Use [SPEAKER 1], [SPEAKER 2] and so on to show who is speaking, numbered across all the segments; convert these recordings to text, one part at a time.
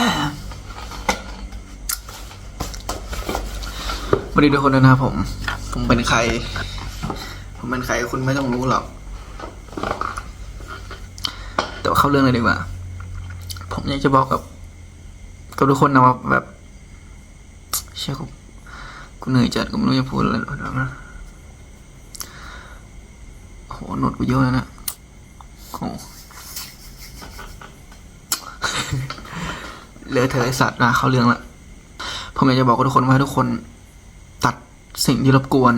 [SPEAKER 1] สวัสดีทุกคนด้วยนะครับผม ผมเป็นใคร ผมเป็นใครคุณไม่ต้องรู้หรอก แต่ว่าเข้าเรื่องเลยดีกว่า ผมอยากจะบอกกับกับทุกคนนะว่าแบบ เชื่อกูกูเหนื่อยจัดกูไม่รู้จะพูดอะไรแล้วนะโอ้โหหนวดกูเยอะแล้วนะโอ้ โหเลอเทอะไอ้สัตว์นะเขาเรื่องละผมอยากจะบอกกับทุกคนว่าทุกคนตัดสิ่งที่รบกวน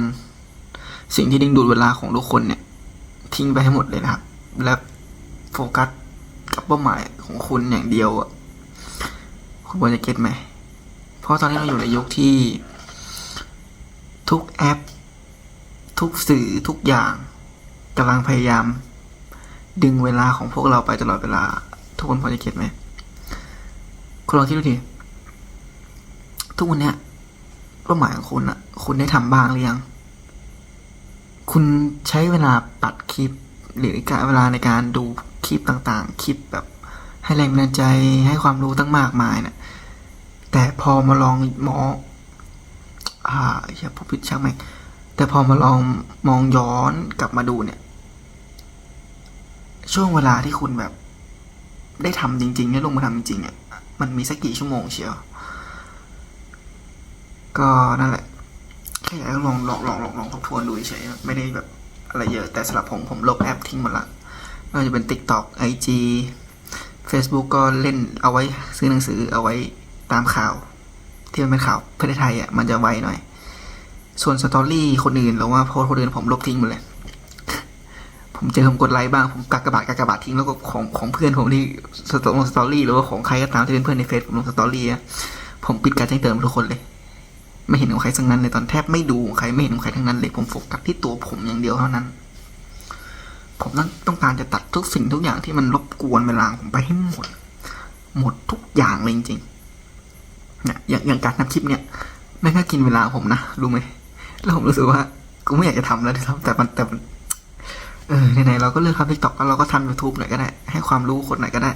[SPEAKER 1] สิ่งที่ดึงดูดเวลาของทุกคนเนี่ย ทิ้งไปให้หมดเลยนะครับ และโฟกัสกับเป้าหมายของคุณอย่างเดียวอะคุณควรจะเก็ตไหม เพราะตอนนี้เราอยู่ในยุคที่ทุกแอป ทุกสื่อทุกอย่างกำลังพยายาม ดึงเวลาของพวกเราไปตลอดเวลา ทุกคนพอจะเก็ตไหม คุณลองคิดดูทีทุกวันเนี้ยเป้าหมายของคุณอะคุณได้ทำบ้างหรือยัง คุณใช้เวลาปัดคลิป หรือการเวลาในการดูคลิปต่างๆ คลิปแบบ ให้แรงบันดาลใจให้ความรู้ตั้งมากมายนะแต่พอมาลองมองอ่าอย่าพูดผิดช่างไหมงแต่พอมาลองมองย้อนกลับมาดูเนี่ย ช่วงเวลาที่คุณแบบ ได้ทำจริงๆได้ลงมาทำจริงๆอะ มันมีสักกี่ชั่วโมงเชียวก็นั่นแหละแค่อยากลองลองลองลองลองทบทวนดูเฉยไม่ได้แบบอะไรเยอะแต่สำหรับผมผมลบแอปทิ้งหมดละไม่ว่าจะเป็น TikTok IG Facebook ก็เล่นเอาไว้ซื้อหนังสือเอาไว้ตามข่าว ที่มันเป็นข่าวประเทศไทยอะมันจะไวหน่อย ส่วนสตอรี่คนอื่นหรือว่าโพสคนอื่นผมลบทิ้งหมดเลย ผมเจอผมกดไลค์บ้างผมกากบาทกากบาททิ้งแล้วก็ของของเพื่อนผมที่สตอลงสตอรี่หรือว่าของใครก็ตามที่เป็นเพื่อนในเฟซผมลงสตอรี่อะผมปิดการแจ้งเตือนทุกคนเลย ไม่เห็นของใครสักนั้นเลยตอนแทบไม่ดูของใครไม่เห็นของใครทั้งนั้นเลยผมโฟกัสที่ตัวผมอย่างเดียวเท่านั้น ผมต้องต้องการจะตัดทุกสิ่งทุกอย่างที่มันรบกวนเวลาผมไปให้หมด หมดทุกอย่างเลยจริงๆเนี่ยอย่างอย่างการทำคลิปเนี่ยไม่งก็กินเวลาผมนะรู้ไหมแล้วผมรู้สึกว่ากูไม่อยากจะทำแล้วที่ทำแต่มันแต่มัน เออไหนๆเราก็เลือกทำทิกตอกแล้วเราก็ทำยูทูบหน่อยก็ได้ ให้ความรู้คนหน่อยก็ได้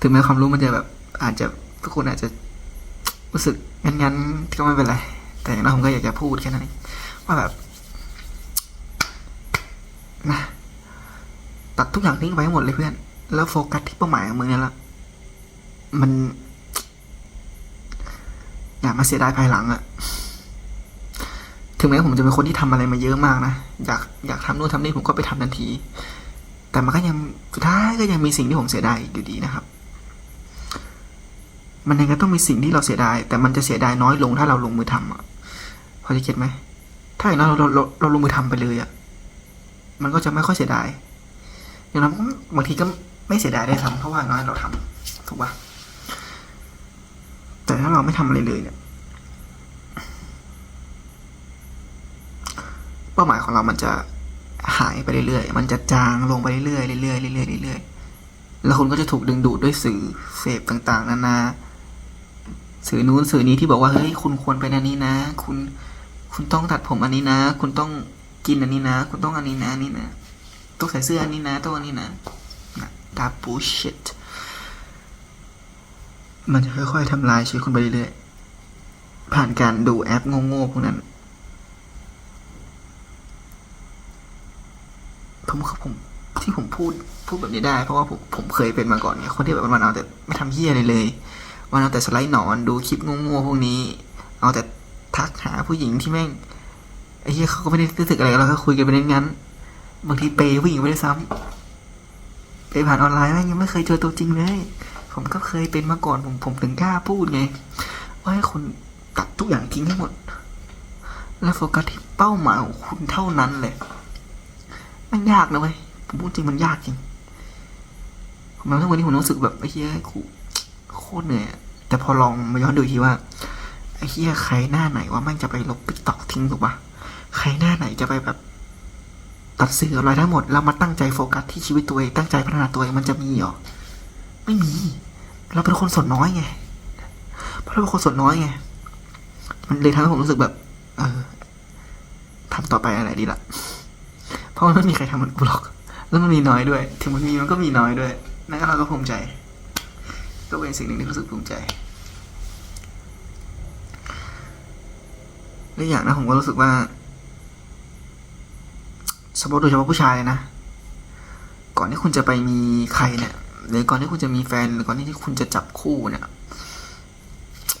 [SPEAKER 1] ถึงแม้ความรู้มันจะแบบ อาจจะทุกคนอาจจะรู้สึกงั้นๆก็ไม่เป็นไร แต่อย่างน้อยผมก็อยากจะพูดแค่นั้นว่าแบบนะตัดทุกอย่างทิ้งไปหมดเลยเพื่อน แล้วโฟกัสที่เป้าหมายของมึงนั่นละมัน อย่ามาเสียดายภายหลังอะ ถึงแม้ผมจะเป็นคนที่ทำอะไรมาเยอะมากนะอยากอยากทำนู่นทำนี่ผมก็ไปทำทันที แต่มันก็ยังสุดท้ายก็ยังมีสิ่งที่ผมเสียดายอยู่ดีนะครับ มันยังไงต้องมีสิ่งที่เราเสียดาย แต่มันจะเสียดายน้อยลงถ้าเราลงมือทำอะพอจะเก็ตไหมถ้าอย่างนั้นเราเราเราเราลงมือทำไปเลยอะมันก็จะไม่ค่อยเสียดายอย่างนั้นบางทีก็ไม่เสียดายได้ทำเพราะว่าน้อยเราทำถูกป่ะแต่ถ้าเราไม่ทำอะไรเลยเนี่ย ป้าหมายของเรามันจะหายไปเรื่อยๆ มันจะจางลงไปเรื่อยๆ เรื่อยๆ เรื่อยๆ เรื่อยๆ แล้วคุณก็จะถูกดึงดูดด้วยสื่อเสพต่างๆ นานา สื่อนู้นสื่อนี้ที่บอกว่าเฮ้ยคุณควรเป็นอันนี้นะ คุณคุณต้องตัดผมอันนี้นะ คุณต้องกินอันนี้นะ คุณต้องอันนี้นะอันนี้นะต้องใส่เสื้ออันนี้นะต้องอันนี้นะนะดาบูชิตมันจะค่อยๆทำลายชีวิตคุณไปเรื่อยๆ ผ่านการดูแอปโง่ๆพวกนั้น ผมผมที่ผมพูดพูดแบบนี้ได้ เพราะว่าผมผมเคยเป็นมาก่อนเนี่ยคนที่แบบวันเอาแต่ไม่ทำเหี้ยอะไรเลยวันเอาแต่สไลด์หนอนดูคลิปโง่ๆพวกนี้ เอาแต่ทักหาผู้หญิงที่แม่งไอ้เหี้ยเขาก็ไม่ได้รู้สึกอะไรเราก็คุยกันไปเน้นงั้นบางทีเปย์ผู้หญิงไม่ได้ซ้ำเปย์ผ่านออนไลน์แม่งยังไม่เคยเจอตัวจริงเลย ผมก็เคยเป็นมาก่อนผมผมถึงกล้าพูดไง ว่าให้คนตัดทุกอย่างทิ้งให้หมด แล้วโฟกัสที่เป้าหมายของคุณเท่านั้นเลย มันยากนะเว้ยผมพูดจริงมันยากจริงผมมาทุกวันนี้ผมรู้สึกแบบไอ้เหี้ยกูโคตรเหนื่อยแต่พอลองมาย้อนดูทีว่าไอ้เหี้ยใครหน้าไหนว่ามันจะไปลบติ๊กตอกทิ้งถูกปะใครหน้าไหนจะไปแบบตัดสื่ออะไรทั้งหมดแล้วมาตั้งใจโฟกัสที่ชีวิตตัวเองตั้งใจพัฒนาตัวเองมันจะมีหรอไม่มี เราเป็นคนส่วนน้อยไงเพราะเราเป็นคนส่วนน้อยไงมันเลยทำให้ผมรู้สึกแบบ เออทำต่อไปอะไรดีล่ะ ราะมันไม่มีใครทำเหมือนกูหรอก แล้วมันมีน้อยด้วย ถึงมันมีมันก็มีน้อยด้วยนั่นก็เราก็ภูมิใจ ก็เป็นสิ่งหนึ่งที่รู้สึกภูมิใจและอย่างนะผมก็รู้สึกว่าเฉพาะโดยเฉพาะผู้ชายนะ ก่อนที่คุณจะไปมีใครเนี่ยหรือก่อนที่คุณจะมีแฟนหรือก่อนที่คุณจะจับคู่เนี่ย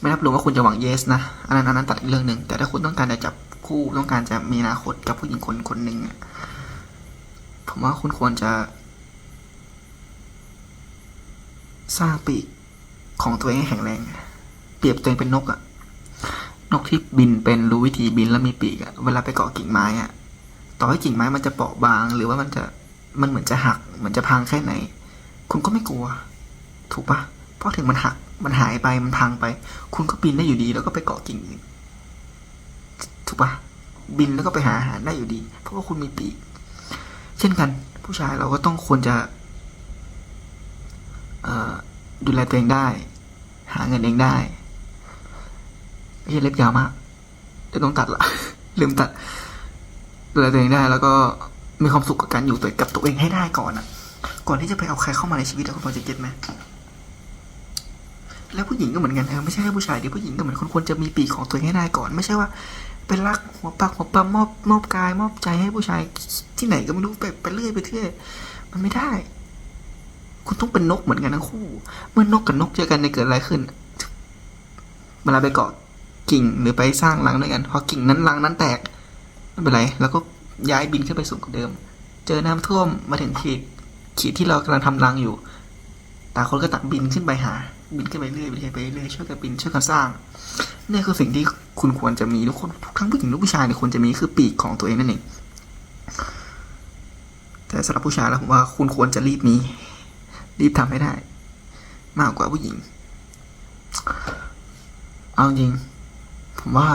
[SPEAKER 1] ไม่รับรู้ว่าคุณจะหวัง yes นะอันนั้นอันนั้นตัดอีกเรื่องหนึ่งแต่ถ้าคุณต้องการจะจับคู่ต้องการจะมีอนาคตกับผู้หญิงคนคนหนึ่งอะ ผมว่าคุณควรจะ สร้างปีกของตัวเองให้แข็งแรง เปรียบตัวเองเป็นนกอะนกที่บินเป็นรู้วิธีบินแล้วมีปีกอะเวลาไปเกาะกิ่งไม้อะต่อให้กิ่งไม้มันจะเปราะบาง หรือว่ามันจะมันเหมือนจะหัก เหมือนจะพังแค่ไหน คุณก็ไม่กลัว ถูกปะเพราะถึงมันหักมันหายไปมันพังไป คุณก็บินได้อยู่ดี แล้วก็ไปเกาะกิ่งอื่นถูกปะบินแล้วก็ไปหาอาหารได้อยู่ดี เพราะว่าคุณมีปีก ช่นกันผู้ชายเราก็ต้องควรจะดูแลตัวเองได้ หาเงินเองได้ไม่ใช่เล็บยาวมากเดี๋ยวต้องตัดละลืมตัดดูแลตัวเองได้ แล้วก็มีความสุขกับการอยู่ตัวกับตัวเองให้ได้ก่อนอะก่อนที่จะไปเอาใครเข้ามาในชีวิตเอะคุณพอจะเก็ตไหมแล้วผู้หญิงก็เหมือนกันเออไม่ใช่แค่ผู้ชายดี๋ยวผู้หญิงก็เหมือนคนควรจะมีปีกของตัวเองให้ได้ก่อน ไม่ใช่ว่าเป็นรักหัวปักหัวปั๊มมอบมอบกาย มอบใจให้ผู้ชายที่ไหนก็ไม่รู้ไปไปเรื่อยไปเรื่อยมันไม่ได้ คุณต้องเป็นนกเหมือนกันทั้งคู่ เมื่อนกกับนกเจอกันในเกิดอะไรขึ้นเวลาไปเกาะกิ่งหรือไปสร้างรังด้วยกันพอกิ่งนั้นรังนั้นแตกไม่เป็นไร แล้วก็ย้ายบินขึ้นไปสูงกว่าเดิม เจอน้ำท่วมมาถึงขีดขีดที่เรากำลังทำรังอยู่ต่างคนก็ต่างบินขึ้นไปหา บินขึ้นไปเรื่อยไปเรื่อยไปเรื่อยช่วยกันบินช่วยกันสร้างนี่คือสิ่งที่คุณควรจะมีทุกคนทุกทั้งผู้หญิงและผู้ชายเนี่ยควรจะมีคือปีกของตัวเองนั่นเองแต่สำหรับผู้ชายแล้วผมว่าคุณควรจะรีบมีรีบทำให้ได้ มากกว่าผู้หญิง เอาจริง ผมว่า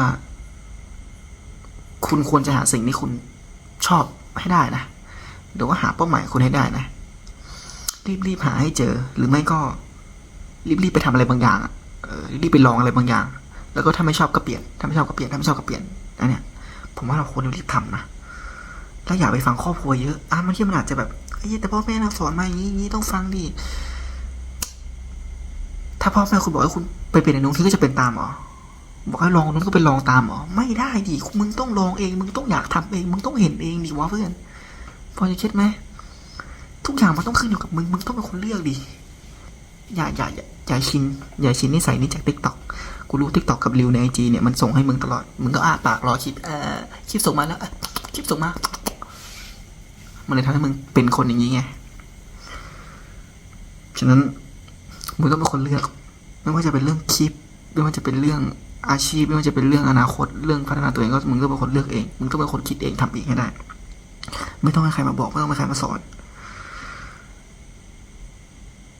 [SPEAKER 1] คุณควรจะหาสิ่งที่คุณชอบให้ได้นะหรือว่าหาเป้าหมายคุณให้ได้นะ รีบรีบหาให้เจอหรือไม่ก็ รีบรีบไปทำอะไรบางอย่างเออรีบไปลองอะไรบางอย่าง แล้วก็ถ้าไม่ชอบก็เปลี่ยนถ้าไม่ชอบก็เปลี่ยนถ้าไม่ชอบก็เปลี่ยนอันเนี้ยผมว่าเราควรรีบทำนะแล้วอย่าไปฟังครอบครัวเยอะอะบางทีมันอาจจะแบบเอ้ยแต่พ่อแม่เราสอนมาอย่างนี้อย่างนี้ต้องฟังดิถ้าพ่อแม่คุณบอกให้คุณไปเป็นในนู้นที่ก็จะเป็นตามหรอบอกให้ลองนู้นก็ไปลองตามหรอไม่ได้ดิมึงต้องลองเอง มึงต้องอยากทำเอง มึงต้องเห็นเองดิวะเพื่อนพอจะคิดไหมทุกอย่างมันต้องขึ้นอยู่กับมึง มึงต้องเป็นคนเลือกดิ อย่าอย่าอย่ายชินอย่าชินนิสัยนี้จากทิกตอกกูรู้ทิกตอกกับริวในไอจีเนี่ยมันส่งให้มึงตลอด มึงก็อ้าปากรอคลิปเอ่อคลิปส่งมาแล้วเอ่อคลิปส่งมา มันเลยทำให้มึงเป็นคนอย่างนี้ไง ฉะนั้นมึงต้องเป็นคนเลือก ไม่ว่าจะเป็นเรื่องคลิป ไม่ว่าจะเป็นเรื่องอาชีพ ไม่ว่าจะเป็นเรื่องอนาคต เรื่องพัฒนาตัวเองก็มึงต้องเป็นคนเลือกเอง มึงต้องเป็นคนคิดเองทำเองให้ได้ ไม่ต้องให้ใครมาบอก ไม่ต้องให้ใครมาสอน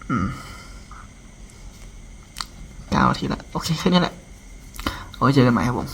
[SPEAKER 1] อืม เก้านาทีละโอเค แค่นี้แหละเอาไว้เจอกันใหม่ครับผม